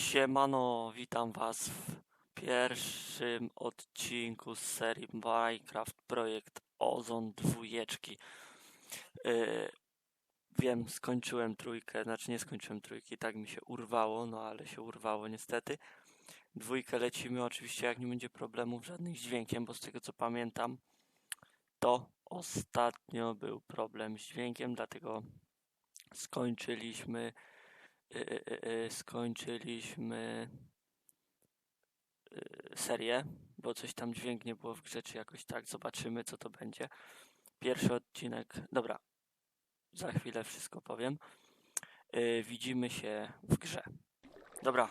Siemano, witam was w pierwszym odcinku z serii Minecraft Projekt Ozon dwójeczki. Yy, wiem, skończyłem trójkę, znaczy nie skończyłem trójki, tak mi się urwało, no ale się urwało niestety. Dwójkę lecimy, oczywiście jak nie będzie problemów żadnych z dźwiękiem, bo z tego co pamiętam, to ostatnio był problem z dźwiękiem, dlatego skończyliśmy skończyliśmy y, serię, bo coś tam dźwięk nie było w grze, czy jakoś tak. Zobaczymy, co to będzie. Pierwszy odcinek. Dobra, za chwilę wszystko powiem. Y, widzimy się w grze. Dobra,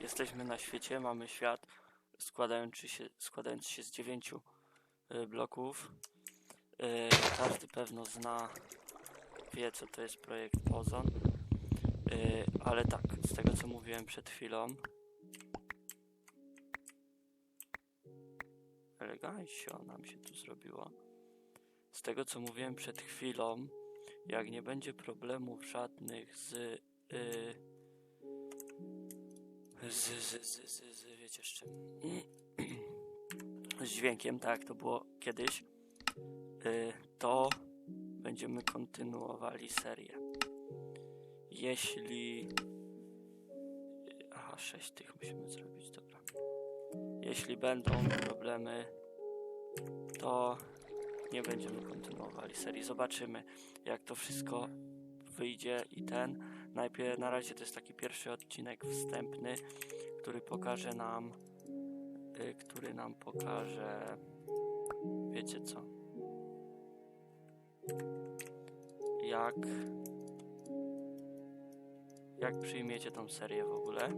jesteśmy na świecie, mamy świat składający się, składający się z dziewięciu y, bloków. Y, każdy pewno zna, wie co to jest projekt Ozon. Y, ale tak, z tego co mówiłem przed chwilą. Elegancio nam się tu zrobiło. Z tego co mówiłem przed chwilą, jak nie będzie problemów żadnych z. Y, z, z, z, z, z wiecie z czym? z dźwiękiem, tak to było kiedyś, y, to będziemy kontynuowali serię. Jeśli. Aha, sześć tych musimy zrobić, dobra. Jeśli będą problemy, to nie będziemy kontynuowali serii. Zobaczymy, jak to wszystko wyjdzie i ten. Najpierw na razie to jest taki pierwszy odcinek wstępny, który pokaże nam, y, który nam pokaże, wiecie co? Jak jak przyjmiecie tą serię w ogóle.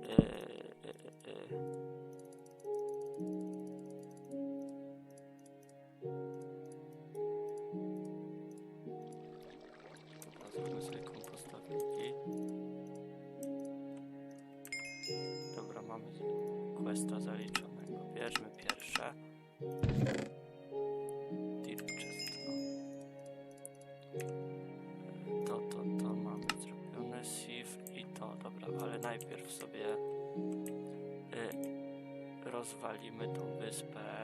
Yy, yy, yy. Rozwalimy tą wyspę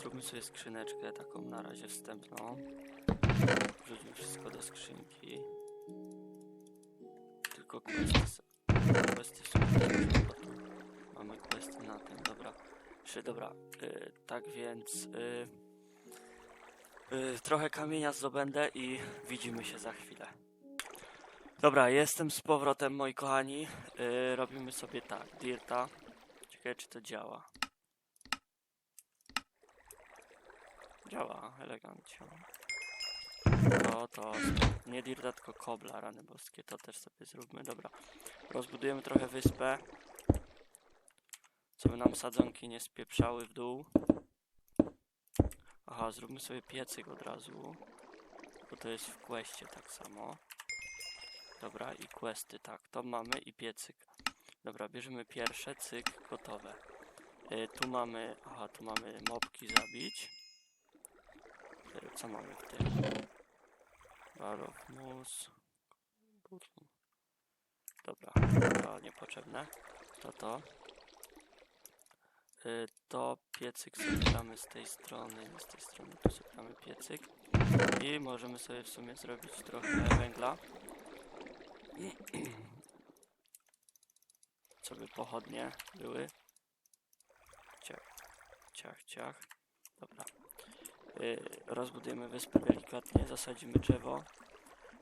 zróbmy sobie skrzyneczkę taką na razie wstępną. Wrzućmy wszystko do skrzynki. Tylko questy, questy są mamy questy na tym, dobra. Czy dobra, y, tak więc y, y, trochę kamienia zdobędę i widzimy się za chwilę. Dobra, jestem z powrotem, moi kochani. Yy, robimy sobie tak, dirta. Ciekawe, czy to działa. Działa, elegancko. To, to, nie dirta, tylko kobla, rany boskie. To też sobie zróbmy, dobra. Rozbudujemy trochę wyspę. Co by nam sadzonki nie spieprzały w dół. Aha, zróbmy sobie piecyk od razu. bo to jest w questie tak samo. Dobra, i questy, tak, to mamy i piecyk. Dobra, bierzemy pierwsze, cyk, gotowe. Y, tu mamy, aha, tu mamy mopki zabić. Co mamy w tym? Bar of Moose. Button. Dobra, to niepotrzebne. To to. Y, to piecyk sobie z tej strony, nie z tej strony, tu sobie piecyk. I możemy sobie w sumie zrobić trochę węgla. Co by pochodnie były. Ciach, ciach, ciach. Dobra. Y, rozbudujemy wyspę delikatnie, zasadzimy drzewo.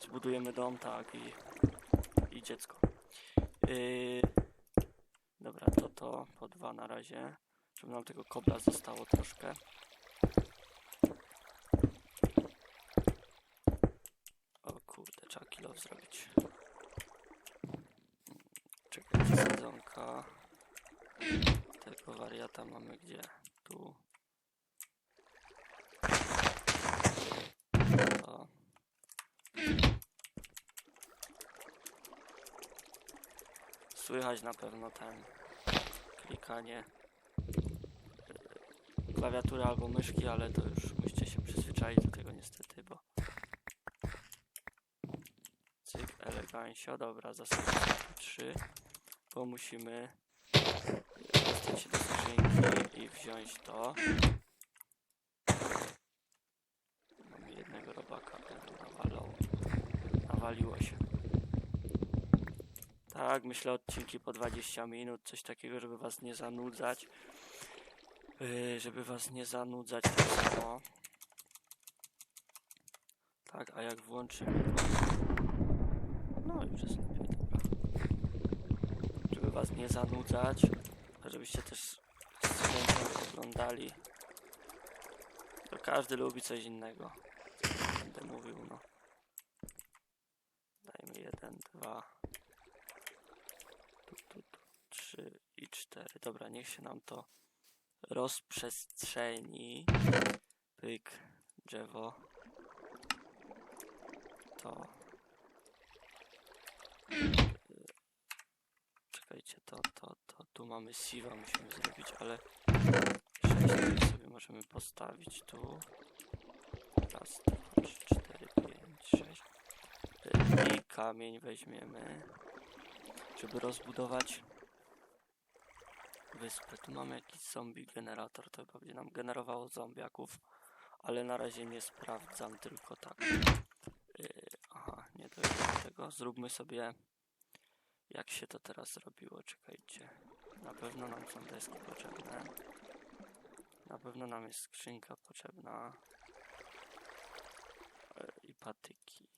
Zbudujemy dom, tak, i, i dziecko. Y, dobra, to to po dwa na razie. Żeby nam tego kobla zostało troszkę. O kurde, trzeba kilo zrobić. Czekajcie, sadzonka. Tego wariata mamy gdzie? Tu. To. Słychać na pewno ten klikanie y, klawiatury albo myszki, ale to już musicie się przyzwyczaić do tego niestety, bo cyk, elegancio, dobra, zasadnie 3, bo musimy dostać się do skrzynki i wziąć to. Mamy jednego robaka, nawaliło się. Tak, myślę odcinki po 20 minut, coś takiego, żeby was nie zanudzać. Yy, żeby was nie zanudzać tak samo. Tak, a jak włączymy. No już jest lepiej, dobra. Żeby was nie zanudzać, a żebyście też oglądali. To każdy lubi coś innego. Będę mówił, no. Dajmy jeden, dwa. Tu, tu, tu, trzy i cztery. Dobra, niech się nam to rozprzestrzeni. Pyk, drzewo. To. Czekajcie, to, to, to. Tu mamy siwa, musimy zrobić, ale sześć tutaj sobie możemy postawić tu. Raz, dwa, trzy, cztery, pięć, sześć. I kamień weźmiemy żeby rozbudować wyspę. Tu mamy jakiś zombie generator, to będzie nam generowało zombiaków, ale na razie nie sprawdzam, tylko tak. Yy, aha, nie dojdę do tego. Zróbmy sobie, jak się to teraz zrobiło, czekajcie. Na pewno nam są deski potrzebne. Na pewno nam jest skrzynka potrzebna. Yy, I patyki.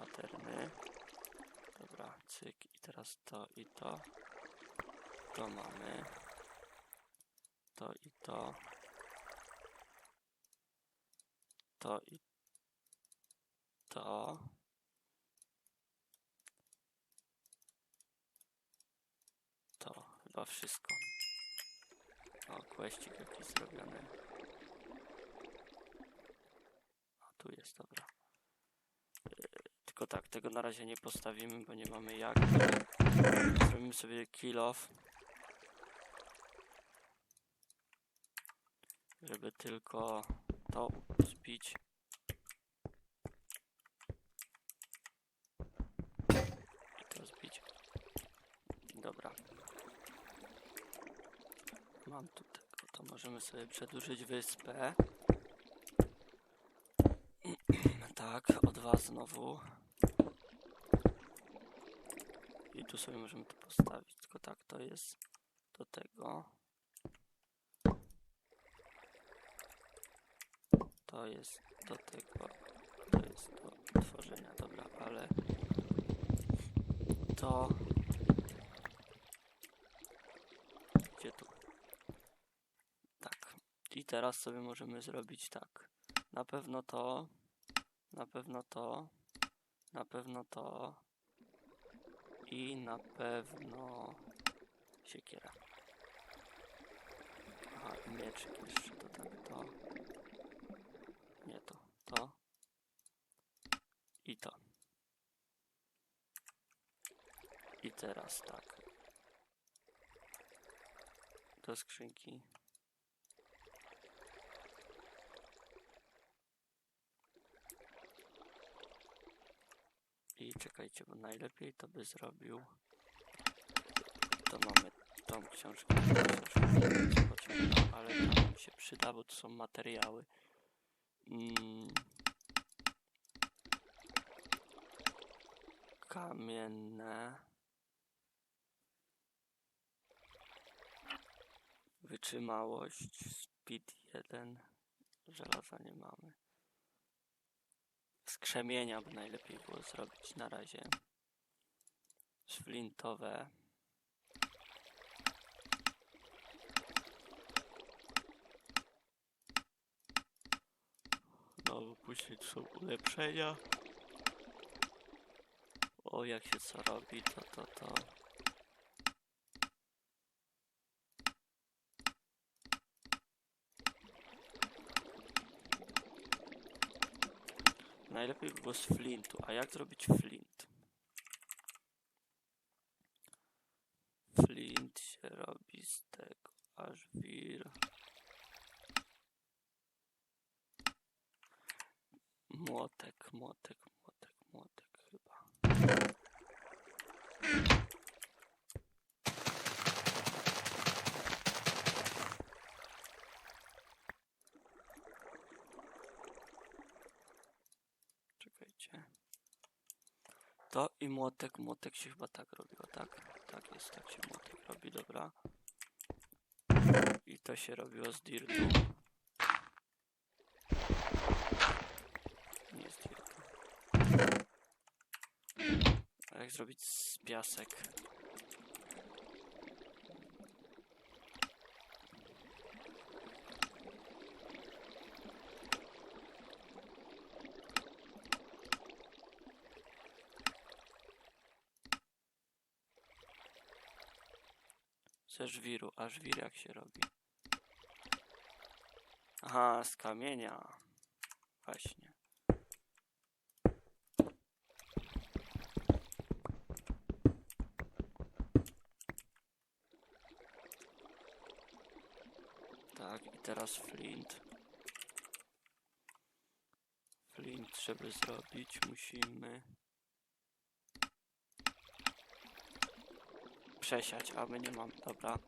paterny. Dobra, cyk i teraz to i to. To mamy. To i to. To i to. To chyba wszystko. O, kłeścik jakiś zrobiony. A tu jest, dobra. Tylko tak, tego na razie nie postawimy, bo nie mamy jak. Zrobimy sobie kill off. Żeby tylko to zbić. I to zbić. Dobra. Mam tu tego, to możemy sobie przedłużyć wyspę. Tak, o dwa znowu. I tu sobie możemy to postawić, tylko tak to jest do tego. To jest do tego, to jest do tworzenia, dobra, ale to gdzie tu? Tak. I teraz sobie możemy zrobić tak. Na pewno to, na pewno to, na pewno to i na pewno siekiera. Aha, i mieczyk jeszcze to tak, to. Nie to, to. I to. I teraz tak. Do skrzynki. I czekajcie, bo najlepiej to by zrobił. To mamy tą książkę, ale to nam się przyda, bo to są materiały. Mm. Kamienne. Wytrzymałość, speed 1. Żelaza nie mamy. Skrzemienia by najlepiej było zrobić na razie. Szwlintowe. No, później są ulepszenia. O, jak się co robi, to, to, to. Najlepiej by było z flintu. A jak zrobić flint? Flint się robi z tego aż wir. Młotek, młotek, młotek, młotek chyba. Czekajcie. To i młotek, młotek się chyba tak robiło, tak? Tak jest, tak się młotek robi, dobra. I to się robiło z dirtu. Nie z dirtu. A jak zrobić z piasek? Żwiru, a żwir jak się robi? Aha, z kamienia. Właśnie. Tak, i teraz flint. Flint, żeby zrobić, musimy przesiać, a my nie mamy. Dobra.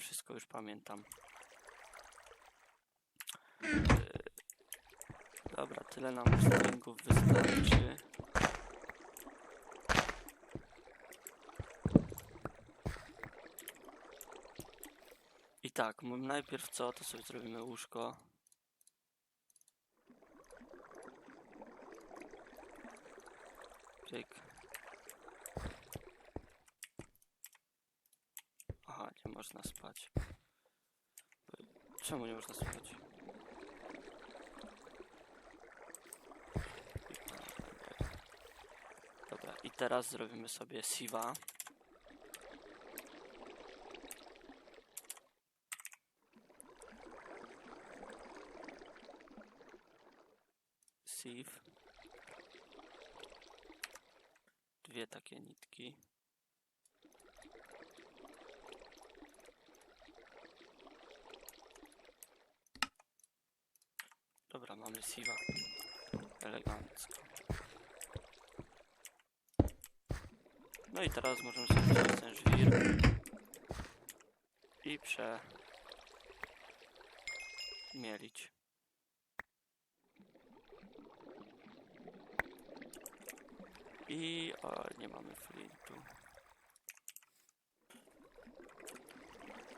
Wszystko, już pamiętam. Yy, Dobra, tyle nam stringów wystarczy. I tak, najpierw co, to sobie zrobimy łóżko. Pyk. Aha, nie można spać. Y, Czemu nie można spać? Dobra, i teraz zrobimy sobie siwa. Sieve. Dwie takie nitki. Dobra, mamy siwa. Elegancko. No teraz możemy sobie wziąć ten żwir i prze mielić. I o, nie mamy flintu.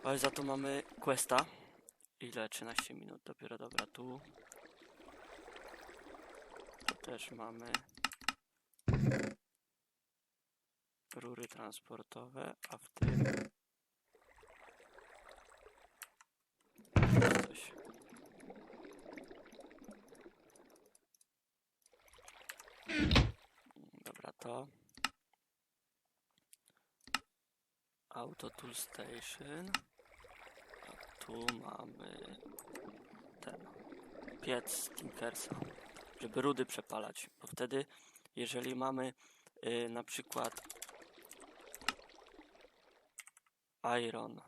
Ale za to mamy questa. Ile? 13 minut dopiero, dobra, tu. Tu też mamy rury transportowe, a w tym coś. Dobra, to Auto Tool Station. A tu mamy ten piec Tinkersa, żeby rudy przepalać, bo wtedy jeżeli mamy y, na przykład iron,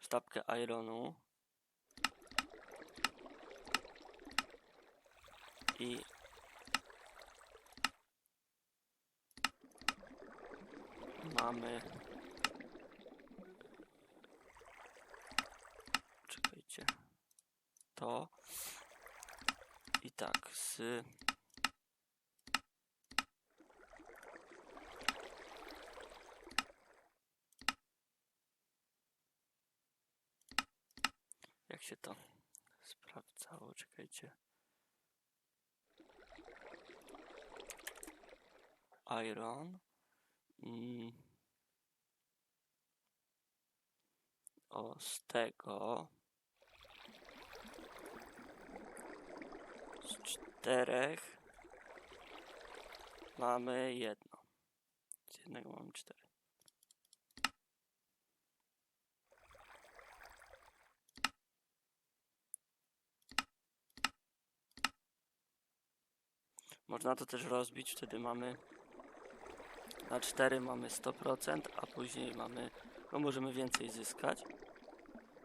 sztabkę ironu. I mamy czekajcie. To. I tak z jak się to sprawdzało czekajcie iron mm. o z tego z czterech mamy jedno. Z jednego mamy cztery. Można to też rozbić, wtedy mamy na 4 mamy 100%, a później mamy, no możemy więcej zyskać.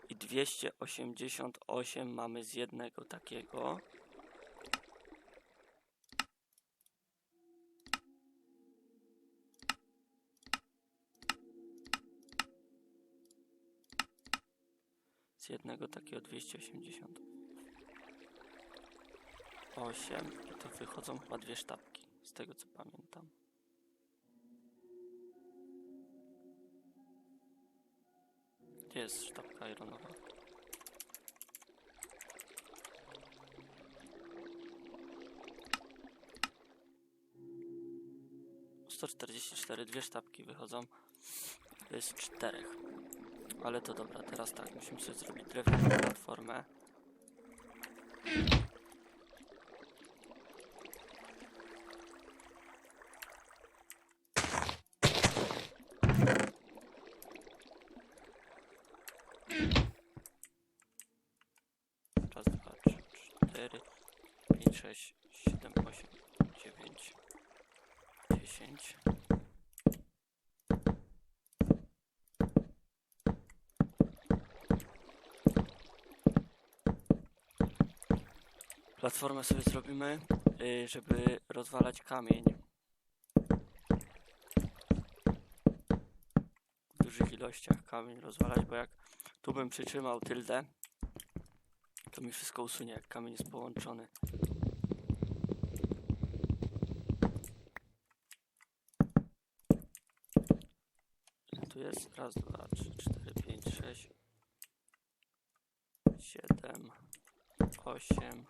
I 288 mamy z jednego takiego. Z jednego takiego 288 i to wychodzą chyba dwie sztabki, z tego co pamiętam. Gdzie jest sztabka ironowa? Sto czterdzieści cztery, dwie sztabki wychodzą z czterech. Ale to dobra, teraz tak, musimy sobie zrobić drewnianą platformę. 6, 7, 8, 9, 10. Platformę sobie zrobimy, y, żeby rozwalać kamień. W dużych ilościach kamień rozwalać, bo jak tu bym przytrzymał tyldę, to mi wszystko usunie, jak kamień jest połączony. Raz, dwa, trzy, cztery, pięć, sześć, siedem, osiem,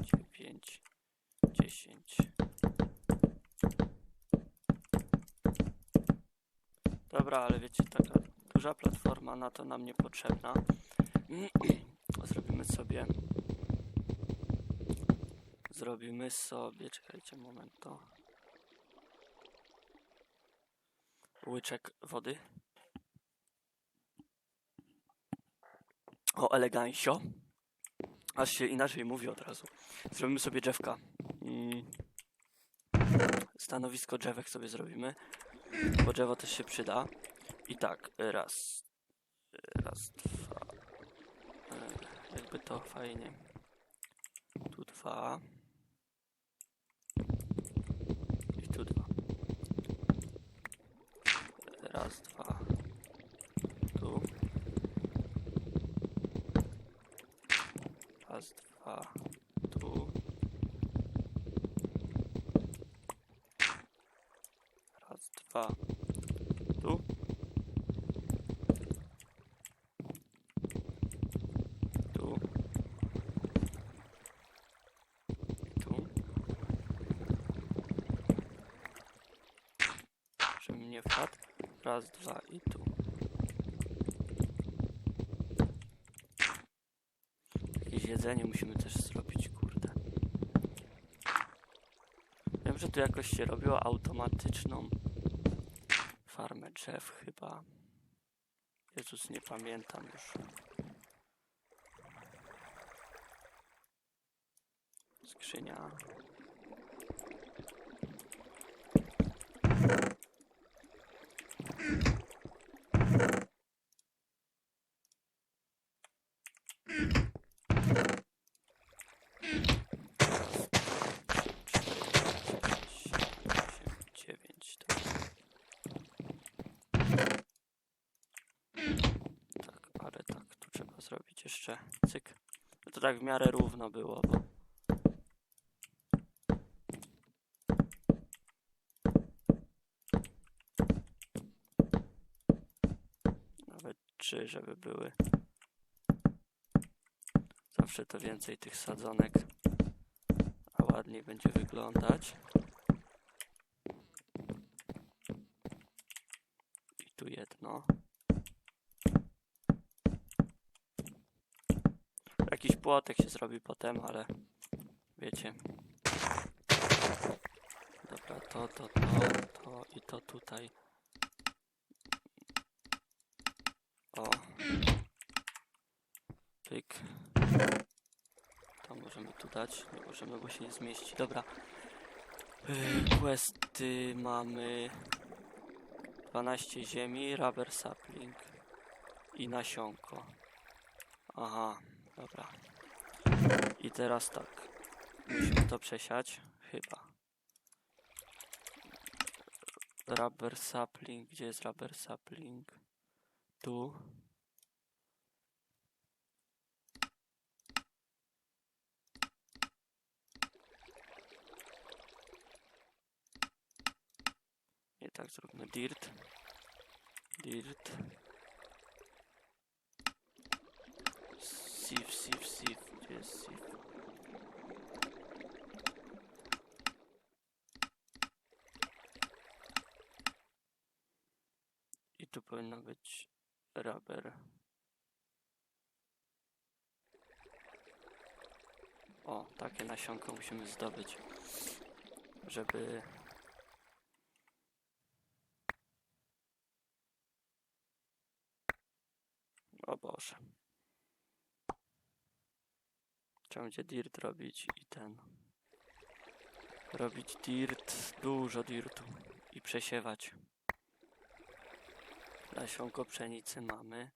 dziewięć, dziesięć. Dobra, ale wiecie, taka duża platforma na to nam niepotrzebna. Zrobimy sobie. Zrobimy sobie. Czekajcie moment to. Łyczek wody. O, elegancio. Aż się inaczej mówi od razu. Zrobimy sobie drzewka. Mm. Stanowisko drzewek sobie zrobimy. Bo drzewo też się przyda. I tak, raz. Raz, dwa. E, Jakby to fajnie. Tu dwa. I tu dwa. Raz, dwa. Tu. Dwa. Tu. Raz, dwa. Tu. Tu. Tu. Żeby mnie wpadł. Raz, dwa i jedzenie musimy też zrobić, kurde. Wiem, że tu jakoś się robiło automatyczną farmę drzew chyba. Jezus, nie pamiętam już. Skrzynia. Tak w miarę równo było, bo nawet trzy, żeby były. Zawsze to więcej tych sadzonek, a ładniej będzie wyglądać. I tu jedno. Płotek się zrobi potem, ale wiecie. Dobra, to, to, to, to i to tutaj. O. Pyk. To możemy tu dać. Nie możemy, bo się nie zmieści. Dobra. Yy, questy mamy 12 ziemi, rubber sapling i nasionko. Aha, dobra. I teraz tak. Musimy to przesiać. Chyba. Rubber sapling. Gdzie jest rubber sapling? Tu. I tak zróbmy dirt. Dirt. Sieve, sieve, sieve. Gdzie jest sieve? I tu powinno być rubber. O, takie nasionko musimy zdobyć, żeby O Boże. Trzeba będzie dirt robić i ten. Robić dirt, dużo dirtu i przesiewać. Nasionko pszenicy mamy.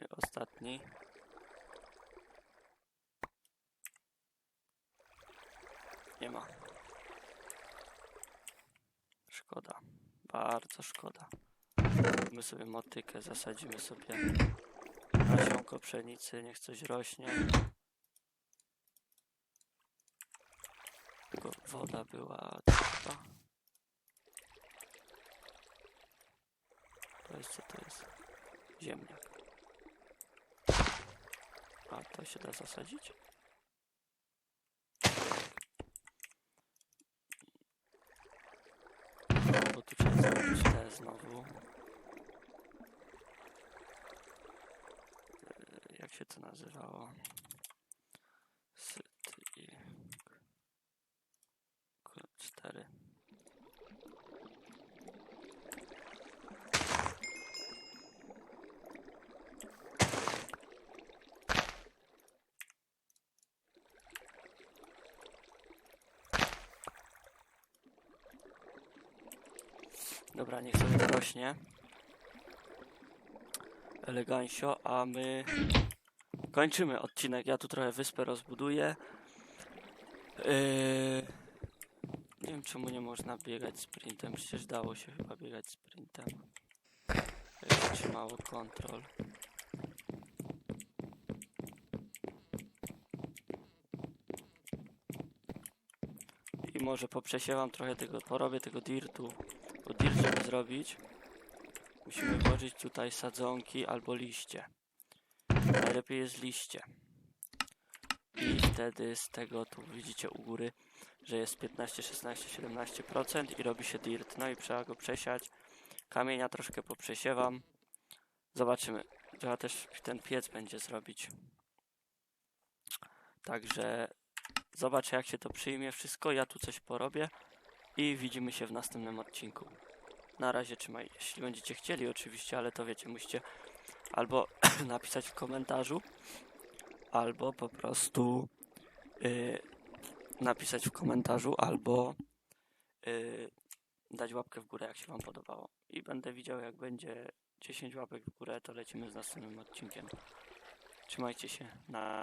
I ostatni. Nie ma. Szkoda. Bardzo szkoda. My sobie motykę zasadzimy sobie nasionko pszenicy, niech coś rośnie. Tylko woda była chyba. To jest co to jest? Ziemniak. A to się da zasadzić? Bo tu trzeba zrobić te znowu. Yy, Jak się to nazywało? Syt i... Cztery. Dobra, niech sobie rośnie. Elegancio, a my kończymy odcinek. Ja tu trochę wyspę rozbuduję. Yy... Nie wiem czemu nie można biegać sprintem, przecież dało się chyba biegać sprintem. Jak się trzymało kontrol. I może poprzesiewam trochę tego, porobię tego dirtu. Bo dirt, żeby zrobić, musimy włożyć tutaj sadzonki albo liście. Najlepiej jest liście. I wtedy z tego tu widzicie u góry, że jest 15, 16, 17% i robi się dirt. No i trzeba go przesiać. Kamienia troszkę poprzesiewam. Zobaczymy. Trzeba też ten piec będzie zrobić. Także zobaczę jak się to przyjmie wszystko. Ja tu coś porobię i widzimy się w następnym odcinku. Na razie trzymaj, jeśli będziecie chcieli oczywiście, ale to wiecie, musicie albo napisać w komentarzu, albo po prostu y, napisać w komentarzu, albo y, dać łapkę w górę, jak się Wam podobało. I będę widział, jak będzie 10 łapek w górę, to lecimy z następnym odcinkiem. Trzymajcie się. Na